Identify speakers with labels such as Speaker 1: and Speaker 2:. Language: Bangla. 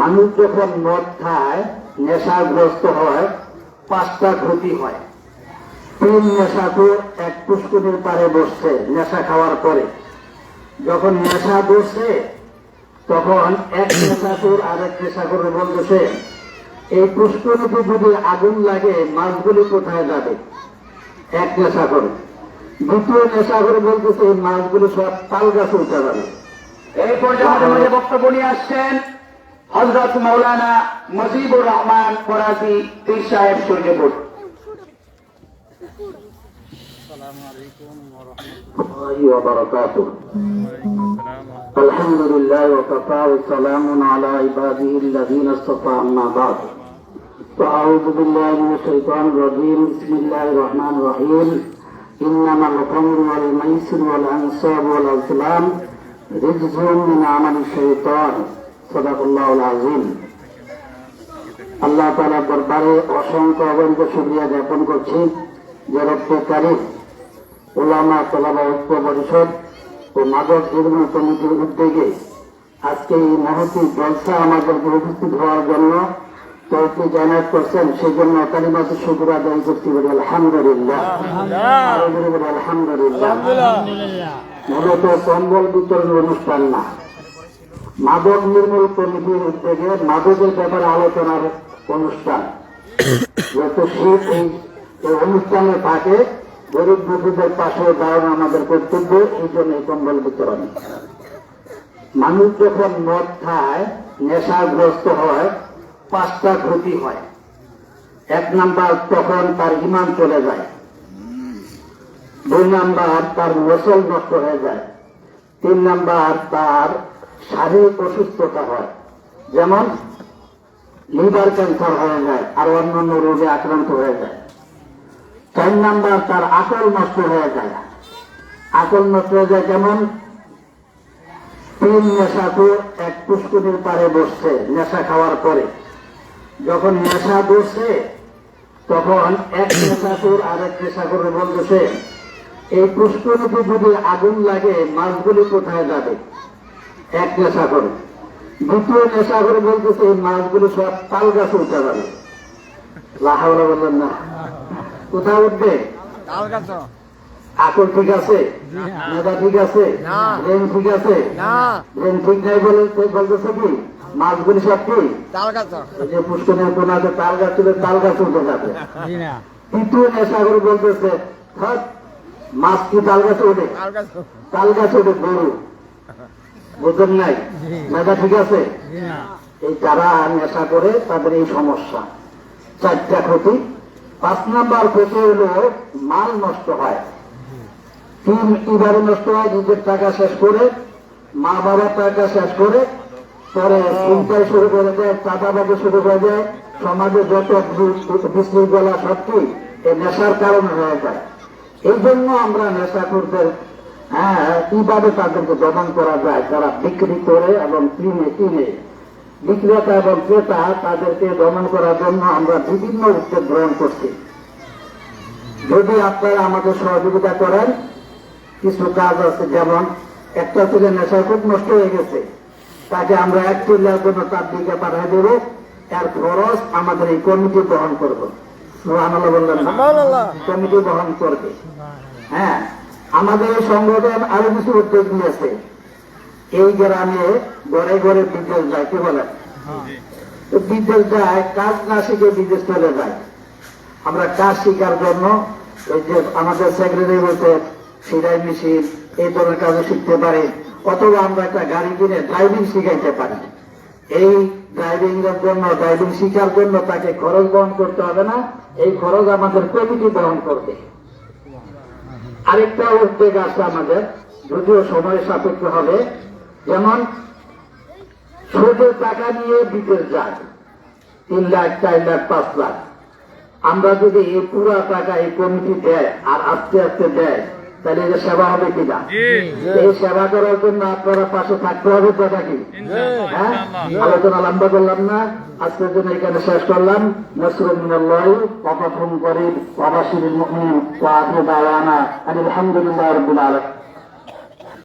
Speaker 1: মানুষ যখন মদ খায়, নেশাগ্রস্ত হয়, পাঁচটা ক্ষতি হয়। তিন নেশাখোর এক পুষ্করির পারে বসছে নেশা খাওয়ার পরে যখন নেশা বসছে তখন এক নেশাখোর আর এক নেশাখোর বলতেছে এই পুষ্করিতে যদি আগুন লাগে, মাছগুলি কোথায় যাবে? এক নেশাখোর দ্বিতীয় নেশাখোর বলতেছে, এই মাছগুলি সব তাল গাছে উঠে যাবে।
Speaker 2: এই পর্যায়ে বক্তব্য নিয়ে আসছেন হজরত মৌলানা মজিবুর রহমান ফরাজি পীর সাহেব সূর্যপুর
Speaker 1: الله وبركاته الحمد لله وكفى وسلام على عباده الذين اصطفى أما بعد فأعوذ بالله من الشيطان الرجيم بسم الله الرحمن الرحيم إنما الخمر والميسر والأنصاب والأزلام رجز من عمل الشيطان আল্লাহ তালা দরবারে অসংখ্য অবন্ত সুবিধা জ্ঞাপন করছি যে রক্তকারী ওলামা তোলামা ঐক্য পরিষদ ও মাদক নির্মূল কমিটির উদ্যোগে আজকে এই মহতী জলসা আমাদেরকে উপস্থিত হওয়ার জন্য তৌফি জানাত করছেন। সেই জন্য কালিমাতে শুক্র আদায় করতে পারি আলহামদুলিল্লাহ। আলহামদুলিল্লাহ। মূলত কম্বল বিতরণের অনুষ্ঠান না। মাদক নির্মূল কমিটির উদ্যোগে মাদকের ব্যাপারে আলোচনার অনুষ্ঠান। অনুষ্ঠানে থাকে, গরিব দুঃখীদের পাশে দাঁড়ানো আমাদের কর্তব্য, এই জন্য কম্বল বিতরণ। মানুষ যখন মদ খায়, নেশাগ্রস্ত হয়, পাঁচটা ক্ষতি হয়। এক নাম্বার তখন তার ইমান চলে যায়। দুই নাম্বার তার নসল নষ্ট হয়ে যায়। তিন নাম্বার তার শারীরিক অসুস্থতা হয়। যেমন লিভার ক্যান্সার হয়ে যায় আর অন্যান্য রোগে আক্রান্ত হয়ে যায়। চার নাম্বার, তার আকল নষ্ট হয়ে যায়। আকল নষ্ট হয়ে যায় যেমন তিন নেশাকু এক পুষ্করির পারে বসছে নেশা খাওয়ার পরে। যখন নেশা বসছে, তখন এক নেশাকুর আর এক নেশাকুর বলতেছে এই পুষ্করিতে যদি আগুন লাগে, মাছগুলি কোথায় যাবে? এক নেশাখর দ্বিতীয় নেশা করে বলতেছে এই মাছগুলো সব তাল গাছে উঠে যাবে। লাহাওলা বললেন না কোথায় উঠবে? আকল ঠিক আছে? মেধা ঠিক আছে? ব্রেন ঠিক আছে? ব্রেন ঠিক নাই বলে বলতেছে কি? মাছগুলি সব কি? যে পুষ্করের কোন আছে তাল গাছ ছিল তাল গাছ উঠে যাবে। তৃতীয় নেশা করে বলতেছে "থাক, মাছ কি তাল গাছে ওঠে? তাল গাছে ওঠে গরু। বুঝেন নাই? মেধা ঠিক আছে? এই যারা নেশা করে তাদের এই সমস্যা। চারটা ক্ষতি। পাঁচ নাম্বার ক্ষতি হলো মাল নষ্ট হয়। তিন কীভাবে নষ্ট হয় নিজের টাকা শেষ করে মা বাবার টাকা শেষ করে পরে চিন্তায় শুরু করে দেয় চাঁদাবাজি শুরু করে দেয় সমাজে যত বিশৃঙ্খলা সবটি এই নেশার কারণে হয়ে যায়। এই জন্য আমরা নেশাখোরদের হ্যাঁ কীভাবে তাদেরকে দমন করা যায়? তারা বিক্রি করে এবং কিনে কিনে। বিক্রেতা এবং ক্রেতা তাদেরকে দমন করার জন্য আমরা বিভিন্ন উদ্যোগ গ্রহণ করছি। যদি আপনারা আমাদের সহযোগিতা করেন কিছু কাজ আছে যেমন একটা ছেলে নেশায় খুব নষ্ট হয়ে গেছে। তাকে আমরা এক চিল্লার জন্য তার দিকে পাঠিয়ে দেব। এর খরচ আমাদের এই কমিটি বহন করব। বললেন কমিটি বহন করবে। হ্যাঁ। আমাদের এই সংগঠন আরও কিছু উদ্যোগ নিয়েছে। এই গ্রামে ঘরে ঘরে বিদেশ যায় কি বলেন? তো বিদেশ যায় কাজ না শিখে বিদেশ চলে যায়। আমরা কাজ শিখার জন্য ওই যে আমাদের সেক্রেটারি বলতে সিলাই মেশিন এই ধরনের কাজ শিখতে পারে অথবা আমরা একটা গাড়ি কিনে ড্রাইভিং শিখাইতে পারি। এই ড্রাইভিং এর জন্য ড্রাইভিং শিখার জন্য তাকে খরচ বহন করতে হবে না এই খরচ আমাদের কমিটি বহন করবে। আরেকটা উদ্বেগ আছে আমাদের, যদিও সময় সাপেক্ষ হবে। যেমন সুদে টাকা নিয়ে বিদেশ যায়, তিন লাখ, চার লাখ, পাঁচ লাখ। আমরা যদি এই পুরা টাকা এই কমিটি দেয় আর আস্তে আস্তে দেয় তাহলে এটা সেবা হবে কিনা? এই সেবা করার জন্য আপনারা পাশে থাকতে হবে হ্যাঁ? আলোচনা লম্বা করলাম না। আজকের জন্য এখানে শেষ করলাম। নসরুল্লাহ মুমিন ওয়া দাওয়ানা আলহামদুলিল্লাহ রাব্বিল আলামিন।